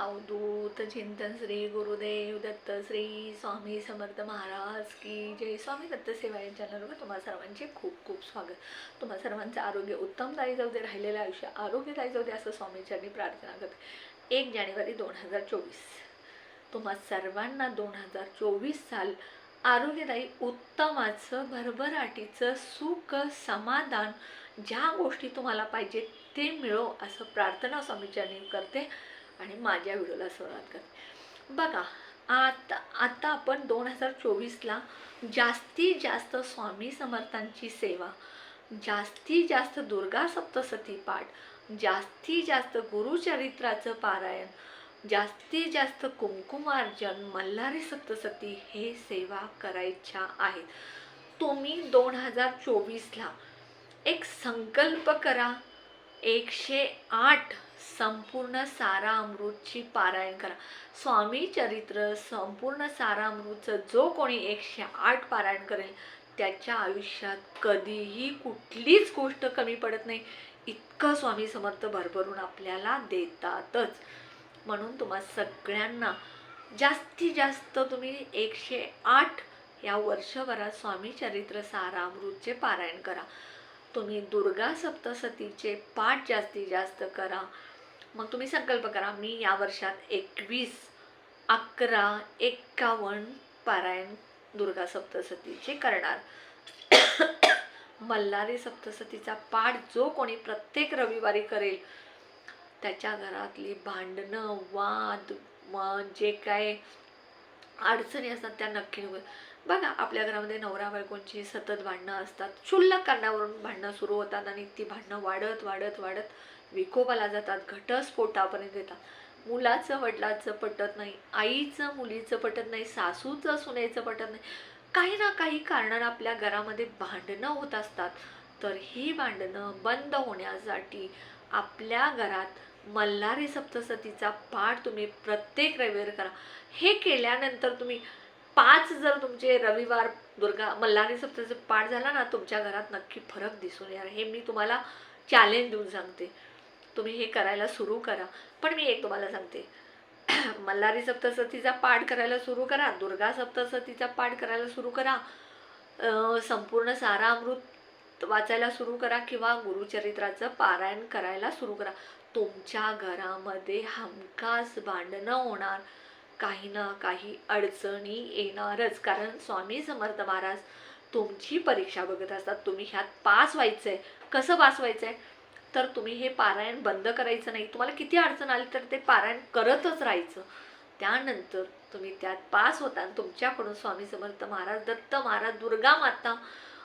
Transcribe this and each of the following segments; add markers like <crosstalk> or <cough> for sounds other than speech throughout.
अवधूत चिंतन श्री गुरुदेव दत्त श्री स्वामी समर्थ महाराज की जय. स्वामी दत्त सेवा या चॅनलवर तुम्हा सर्वांचे खूप खूप स्वागत. तुम्हा सर्वांचं आरोग्य उत्तमदायी जाऊ दे राहिलेलं आयुष्य आरोग्यदायी जाऊ दे असं स्वामींच्यांनी प्रार्थना करते. एक जानेवारी दोन हजार चोवीस. तुम्हा सर्वांना दोन हजार चोवीस साल आरोग्यदायी उत्तमाचं भरभराटीचं सुख समाधान ज्या गोष्टी तुम्हाला पाहिजे ते मिळो असं प्रार्थना स्वामीच्यांनी करते. आणि माझ्या व्हिडिओला सुरुवात करते. बघा आता आता आपण दोन हजार चोवीसला जास्तीत जास्त स्वामी समर्थांची सेवा जास्तीत जास्त दुर्गा सप्तसती पाठ जास्तीत जास्त गुरुचरित्राचं पारायण जास्तीत जास्त कुंकुमार्जन मल्हारी सप्तसती हे सेवा करायच्या आहेत. तुम्ही दोन हजार चोवीसला एक संकल्प करा एकशे आठ संपूर्ण सारामृतची पारायण करा. स्वामी चरित्र संपूर्ण सारामृतचं जो कोणी एकशे आठ पारायण करेल त्याच्या आयुष्यात कधीही कुठलीच गोष्ट कमी पडत नाही. इतकं स्वामी समर्थ भरभरून आपल्याला देतातच. म्हणून तुम्हा सगळ्यांना जास्तीत जास्त तुम्ही एकशे आठ या वर्षभरात स्वामी चरित्र सारामृतचे पारायण करा. तुम्ही दुर्गा सप्तसतीचे पाठ जास्तीत जास्त करा. मग तुम्ही संकल्प करा मी या वर्षात एकवीस अकरा एक्कावन्न पारायण दुर्गा सप्तसतीचे करणार. <coughs> मल्हारी सप्तसतीचा पाठ जो कोणी प्रत्येक रविवारी करेल त्याच्या घरातली भांडणं वाद जे काय अडचणी असतात त्या नक्की बघा आपल्या घरामध्ये नवरा बायकोंची सतत भांडणं असतात. क्षुल्लक कारणावरून भांडणं सुरू होतात आणि ती भांडणं वाढत वाढत वाढत विकोपाला जातात घटस्फोटापर्यंत येतात. मुलाचं वडिलाचं पटत नाही आईचं मुलीचं पटत नाही सासूचं सुनेचं पटत नाही. काही ना काही कारणानं आपल्या घरामध्ये भांडणं होत असतात. तर ही भांडणं बंद होण्यासाठी आपल्या घरात मल्हारी सप्तसतीचा पाठ तुम्ही प्रत्येक रविवार करा. हे केल्यानंतर तुम्ही पाच जर तुमचे रविवार दुर्गा मल्हारी सप्तचं पाठ झाला ना तुमच्या घरात नक्की फरक दिसून येणार. हे मी तुम्हाला चॅलेंज देऊन सांगते. तुम्ही हे करायला सुरू करा. पण मी एक तुम्हाला सांगते. <clears throat> मल्हारी सप्तसतीचा पाठ करायला सुरू करा. दुर्गा सप्तसतीचा पाठ करायला सुरू करा. संपूर्ण सारा अमृत वाचायला सुरू करा किंवा गुरुचरित्राचं पारायण करायला सुरू करा. तुमच्या घरामध्ये हमखास भांडणं होणार. काही ना काही अडचणी येणारच. कारण स्वामी समर्थ महाराज तुमची परीक्षा बघत असतात. तुम्ही ह्यात पास व्हायचं आहे कसं पास व्हायचं आहे तर तुम्ही हे पारायण बंद करायचं नाही. तुम्हाला किती अडचण आली तर ते पारायण करतच राहायचं. त्यानंतर तुम्ही त्यात पास होता आणि तुमच्याकडून स्वामी समर्थ महाराज दत्त महाराज दुर्गा माता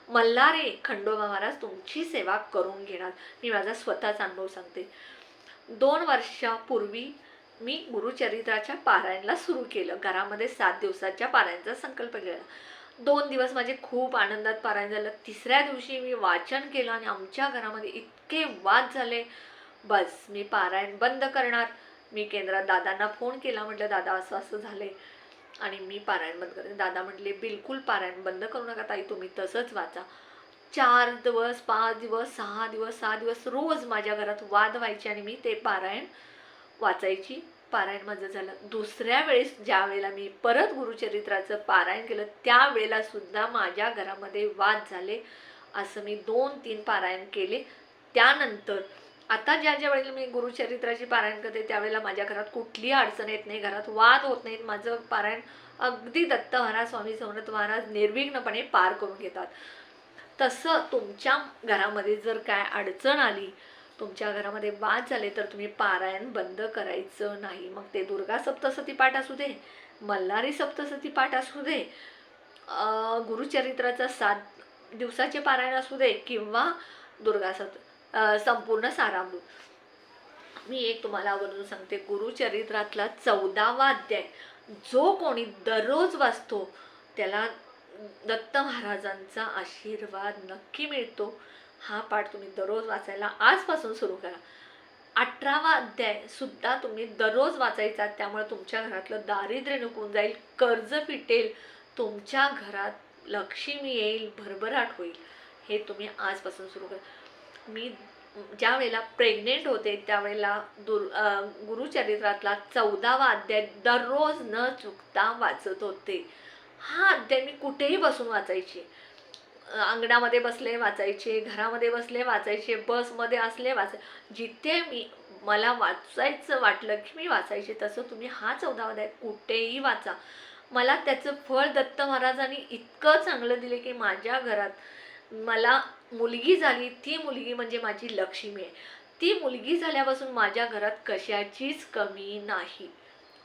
मल्हारे खंडोबा महाराज तुमची सेवा करून घेणार. मी माझा स्वतःचा अनुभव सांगते. दोन वर्षापूर्वी मी गुरुचरित्राच्या पारायणला सुरू केलं. घरामध्ये सात दिवसाच्या पारायणचा संकल्प केला. दोन दिवस माझे खूप आनंदात पारायण झालं. तिसऱ्या दिवशी मी वाचन केलं आणि आमच्या घरामध्ये इतके वाद झाले. बस मी पारायण बंद करणार. मी केंद्रात दादांना फोन केला. म्हटलं दादा असं असं झाले आणि मी पारायण बंद करते. दादा म्हटले बिलकुल पारायण बंद करू नका ताई. तुम्ही तसंच वाचा. चार दिवस पाच दिवस सहा दिवस सहा दिवस रोज माझ्या घरात वाद व्हायचे आणि मी ते पारायण वाचायची पारायण माझं झालं. दुसऱ्या वेळेस ज्या वेळेला मी परत गुरुचरित्राचं पारायण केलं त्यावेळेला सुद्धा माझ्या घरामध्ये वाद झाले. असं मी दोन तीन पारायण केले. त्यानंतर आता ज्या ज्या वेळेला मी गुरुचरित्राची पारायण करते त्यावेळेला माझ्या घरात कुठलीही अडचण येत नाही घरात वाद होत नाहीत. माझं पारायण अगदी दत्त महाराज स्वामी समर्थ महाराज निर्विघ्नपणे पार करून घेतात. तसं तुमच्या घरामध्ये जर काय अडचण आली तुमच्या घरामध्ये वाद झाले तर तुम्ही पारायण बंद करायचं नाही. मग ते दुर्गा सप्तसती पाठ असू दे मल्हारी सप्तसती पाठ असू दे गुरुचरित्राचा सात दिवसाचे पारायण असू दे किंवा दुर्गा सप्त संपूर्ण सारामृत. मी एक तुम्हाला आवर्जून सांगते गुरुचरित्रातला चौदावा अध्याय. जो कोणी दररोज वाचतो त्याला दत्त महाराजांचा आशीर्वाद नक्की मिळतो. हा पाठ तुम्ही दररोज वाचायला आजपासून सुरू करा. अठरावा अध्याय सुद्धा तुम्ही दररोज वाचायचा त्यामुळे तुमच्या घरातलं दारिद्र्य निघून जाईल कर्ज फिटेल तुमच्या घरात लक्ष्मी येईल भरभराट होईल. हे तुम्ही आजपासून सुरू करा. मी ज्या वेळेला प्रेग्नेंट होते त्यावेळेला दुर गुरुचरित्रातला चौदावा अध्याय दररोज न चुकता वाचत होते. हा अध्याय मी कुठेही बसून वाचायची. अंगणामध्ये बसले वाचायचे घरामध्ये बसले वाचायचे बसमध्ये असले वाचाय जिथे मी मला वाचायचं वाटलं की मी वाचायचे तसं तुम्ही हा चौदावा अध्याय कुठेही वाचा. मला त्याचं फळ दत्त महाराजांनी इतकं चांगलं दिले की माझ्या घरात मला मुलगी झाली. ती मुलगी म्हणजे माझी लक्ष्मी आहे. ती मुलगी झाल्यापासून माझ्या घरात कशाचीच कमी नाही.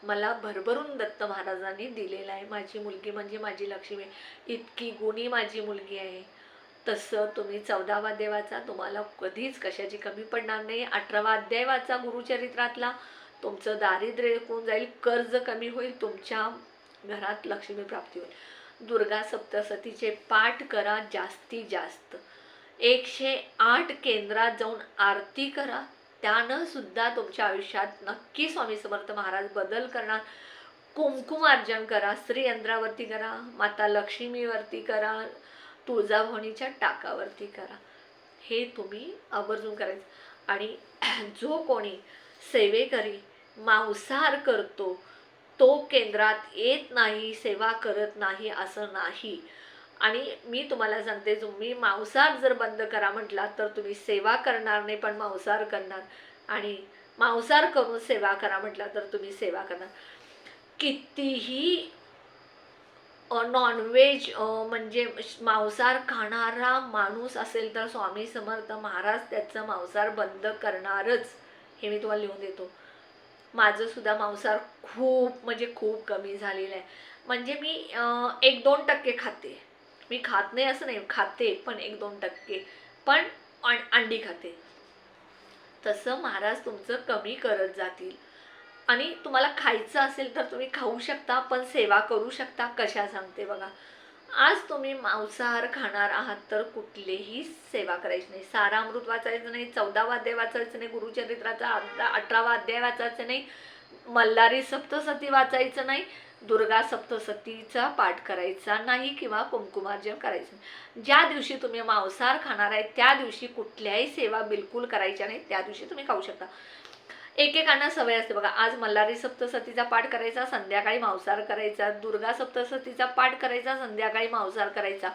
मला भरभरून दत्त महाराजांनी दिलेला आहे. माझी मुलगी म्हणजे माझी लक्ष्मी. इतकी गुणी माझी मुलगी आहे. तसं तुम्ही चौदावा अध्याय वाचा तुम्हाला कधीच कशाची कमी पडणार नाही. अठरावा अध्याय वाचा गुरुचरित्रातला तुमचं दारिद्र्य कोण जाईल कर्ज कमी होईल तुमच्या घरात लक्ष्मी प्राप्ती होईल. दुर्गा सप्तसतीचे पाठ करा जास्तीत जास्त. एकशे आठ केंद्रात जाऊन आरती करा. त्यानं सुद्धा तुमच्या आयुष्यात नक्की स्वामी समर्थ महाराज बदल करणार. कुंकुमार्जन करा श्रीयंत्रावरती करा माता लक्ष्मीवरती करा तुळजाभवानीच्या टाकावरती करा. हे तुम्ही आवर्जून करायचं. आणि <clears throat> जो कोणी सेवेकरी मांसाहार करतो तो केंद्रात येत नाही सेवा करत नाही असं नाही. आणि मी तुम्हाला सांगते तुम्ही मांसाहार जर बंद करा म्हटला तर तुम्ही सेवा करणार नाही पण मांसाहार करणार. आणि मांसाहार करून सेवा करा म्हटला तर तुम्ही सेवा करणार. कितीही नॉनव्हेज म्हणजे मांसाहार खाणारा माणूस असेल तर स्वामी समर्थ महाराज त्याचं मांसाहार बंद करणारच हे मी तुम्हाला लिहून देतो. माझंसुद्धा मांसार मांसाहार खूप म्हणजे खूप कमी झालेलं आहे. म्हणजे मी एक दोन टक्के खाते. मी खात नाही असं नाही खाते पण एक दोन टक्के. पण अंडी खाते. तसं महाराज तुमचं कमी करत जातील. आणि तुम्हाला खायचं असेल तर तुम्ही खाऊ शकता पण सेवा करू शकता कशा सांगते बघा. आज तुम्ही मांसाहार खाणार आहात तर कुठलीही सेवा करायची नाही. सारा अमृत वाचायचं नाही चौदावा अध्याय वाचायचं नाही गुरुचरित्राचा अठरावा अध्याय वाचायचं नाही मल्हारी सप्तसती वाचायचं नाही दुर्गा सप्तसतीचा पाठ करायचा नाही किंवा कुमकुमार्जन करायचं ज्या दिवशी तुम्ही मांसाहार खाणार आहे त्या दिवशी कुठल्याही सेवा बिलकुल करायच्या नाही त्या दिवशी तुम्ही खाऊ शकता. एकेकांना सवय असते बघा आज मल्हारी सप्तसतीचा पाठ करायचा संध्याकाळी मांसाहार करायचा दुर्गा सप्तसतीचा पाठ करायचा संध्याकाळी मांसाहार करायचा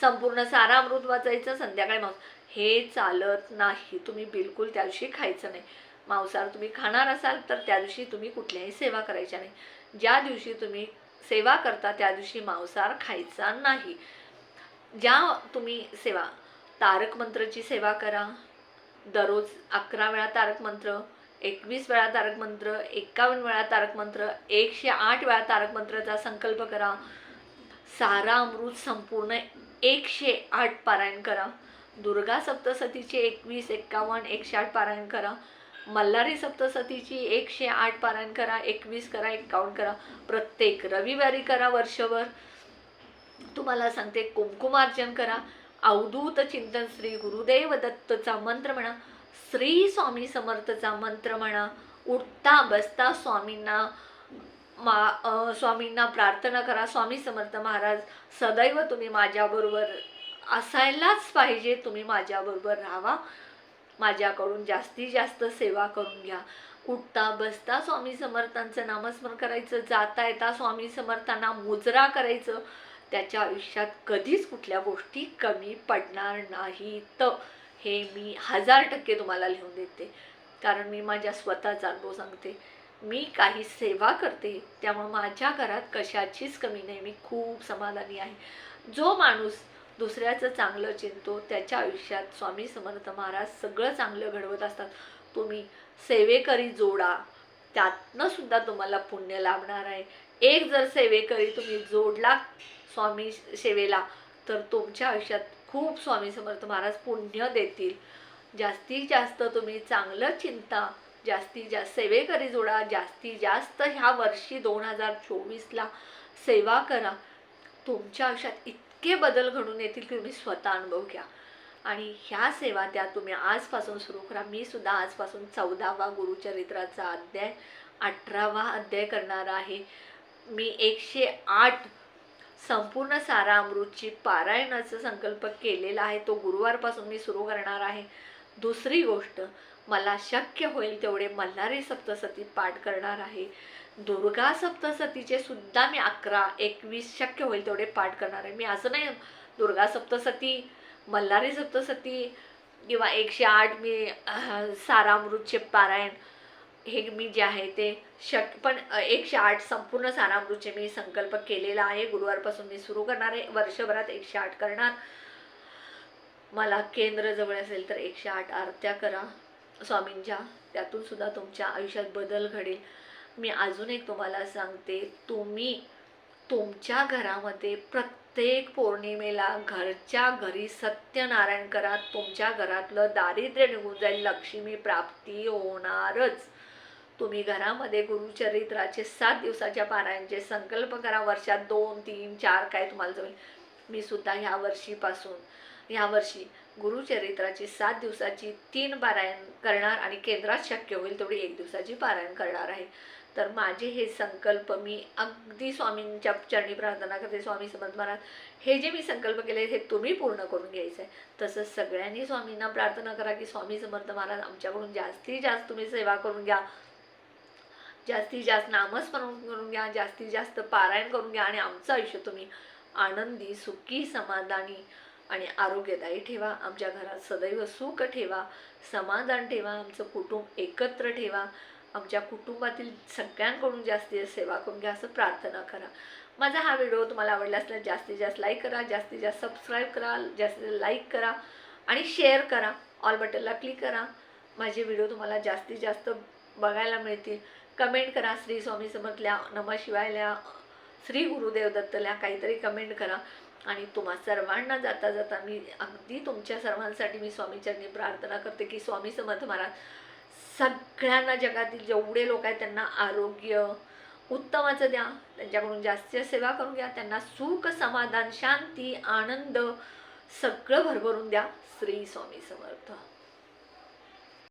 संपूर्ण सारा अमृत वाचायचं संध्याकाळी मांस हे चालत नाही तुम्ही बिलकुल त्या दिवशी खायचं नाही. मांसाहार तुम्ही खाणार असाल तर त्या दिवशी तुम्ही कुठल्याही सेवा करायच्या नाही. ज्या दिवशी तुम्ही सेवा करता त्या दिवशी मांसाहार खायचा नाही. ज्या तुम्ही सेवा तारक मंत्रची सेवा करा. दररोज अकरा वेळा तारक मंत्र एकवीस वेळा तारक मंत्र एकावन्न वेळा तारक मंत्र एकशे आठ वेळा तारक मंत्राचा संकल्प करा. सारा अमृत संपूर्ण एकशे आठ पारायण करा. दुर्गा सप्तसतीचे एकवीस एक्कावन्न एकशे आठ पारायण करा. मल्हारी सप्तसतीची एकशे आठ पारायण करा एकवीस करा एक्कावन्न करा. प्रत्येक रविवारी करा वर्षभर. तुम्हाला सांगते कुंकुमार्जन करा. अवधूत चिंतन श्री गुरुदेव दत्तचा मंत्र म्हणा श्री स्वामी समर्थचा मंत्र म्हणा उठता बसता स्वामींना मा स्वामींना प्रार्थना करा. स्वामी समर्थ महाराज सदैव तुम्ही माझ्याबरोबर असायलाच पाहिजे तुम्ही माझ्याबरोबर राहावा. माझ्याकडून जास्तीत जास्त सेवा करून घ्या. उठता बसता स्वामी समर्थांचं नामस्मरण करायचं जाता येता स्वामी समर्थांना मुजरा करायचं त्याच्या आयुष्यात कधीच कुठल्या गोष्टी कमी पडणार नाहीत. हे मी हजार टक्के तुम्हाला लिहून देते. कारण मी माझ्या स्वतःचा अनुभव सांगते. मी काही सेवा करते त्यामुळे माझ्या घरात कशाचीच कमी नाही. मी खूप समाधानी आहे. जो माणूस दुसऱ्याचं चांगलं चिंतो त्याच्या आयुष्यात स्वामी समर्थ महाराज सगळं चांगलं घडवत असतात. तुम्ही सेवेकरी जोडा. त्यातनं सुद्धा तुम्हाला पुण्य लाभणार आहे. एक जर सेवेकरी तुम्ही जोडला स्वामी सेवेला तर तुमच्या आयुष्यात खूप स्वामी समर्थ महाराज पुण्य देतील. जास्तीत जास्त तुम्ही चांगलं चिंता जास्तीत जास्त सेवेकरी जोडा जास्तीत जास्त ह्या वर्षी दोन हजार चोवीसला सेवा करा. तुमच्या आयुष्यात इतके बदल घडून येतील की तुम्ही स्वतः अनुभव घ्या. आणि ह्या सेवा त्या तुम्ही आजपासून सुरू करा. मी सुद्धा आजपासून चौदावा गुरुचरित्राचा अध्याय अठरावा अध्याय करणार आहे. मी एकशे आठ संपूर्ण सारा अमृतची पारायणाचा संकल्प केलेला आहे. तो गुरुवारपासून मी सुरू करणार आहे. दुसरी गोष्ट मला शक्य होईल तेवढे मल्हारी सप्तसती पाठ करणार आहे. दुर्गा सप्तसतीचे सुद्धा मी अकरा एकवीस शक्य होईल तेवढे पाठ करणार आहे. मी असं नाही दुर्गा सप्तसती मल्हारी सप्तसती किंवा एकशे आठ मी सारामृतचे पारायण हे मी जे आहे ते शक पण एकशे आठ संपूर्ण सारामृतचे मी संकल्प केलेला आहे. गुरुवारपासून मी सुरू करणार आहे. वर्षभरात एकशे आठ करणार. मला केंद्र जवळ असेल तर एकशे आठ आरत्या करा. स्वामींच्या त्यातून सुद्धा तुमच्या आयुष्यात बदल घडेल. मी अजून एक तुम्हाला सांगते तुम्ही तुमच्या घरामध्ये प्रत्येक पौर्णिमेला घरच्या घरी सत्यनारायण करा. तुमच्या घरातलं दारिद्र्य निघून जाईल लक्ष्मी प्राप्ती होणारच. तुम्ही घरामध्ये गुरुचरित्राचे सात दिवसाच्या पारायणचे संकल्प करा. वर्षात दोन तीन चार काय तुम्हाला जमेल. मी सुद्धा ह्या वर्षीपासून ह्या वर्षी गुरुचरित्राची सात दिवसाची तीन पारायण करणार आणि केंद्रात शक्य होईल तेवढी एक दिवसाची पारायण करणार आहे. तर माझे हे संकल्प मी अगदी स्वामींच्या चरणी प्रार्थना करते स्वामी समर्थ महाराज. हे जे मी संकल्प केले हे तुम्ही पूर्ण करून घ्यायचं आहे तसंच सगळ्यांनी स्वामींना प्रार्थना करा की स्वामी समर्थ महाराज आमच्याकडून जास्तीत जास्त तुम्ही सेवा करून घ्या. जास्तीत जास्त नामस्मरण करून घ्या जास्तीत जास्त पारायण करून घ्या आणि आमचं आयुष्य तुम्ही आनंदी सुखी समाधानी आणि आरोग्यदायी ठेवा. आमच्या घरात सदैव सुख ठेवा. समाधान ठेवा. आमचं कुटुंब एकत्र ठेवा. आमच्या कुटुंबातील सगळ्यांकडून जास्तीत जास्त सेवा करून घ्या असं प्रार्थना करा. माझा हा व्हिडिओ तुम्हाला आवडला असल्यास जास्तीत जास्त लाईक करा. जास्तीत जास्त सबस्क्राईब करा. जास्तीत लाईक करा. आणि शेअर करा. ऑल बटनला क्लिक करा. माझे व्हिडिओ तुम्हाला जास्तीत जास्त बघायला मिळतील. कमेंट करा. श्री स्वामी समर्थल्या नम शिवायल्या श्री गुरुदेव दत्तल्या. काहीतरी कमेंट करा. आणि तुम्हा सर्वांना जाता जाता मी अगदी तुमच्या सर्वांसाठी मी स्वामीचरणी प्रार्थना करते की स्वामी समर्थ महाराज सगळ्यांना जगातील जेवढे लोक आहेत त्यांना आरोग्य उत्तमाचं द्या त्यांच्याकडून जास्त सेवा करून घ्या त्यांना सुख समाधान शांती आनंद सगळं भरभरून द्या. श्री स्वामी समर्थ.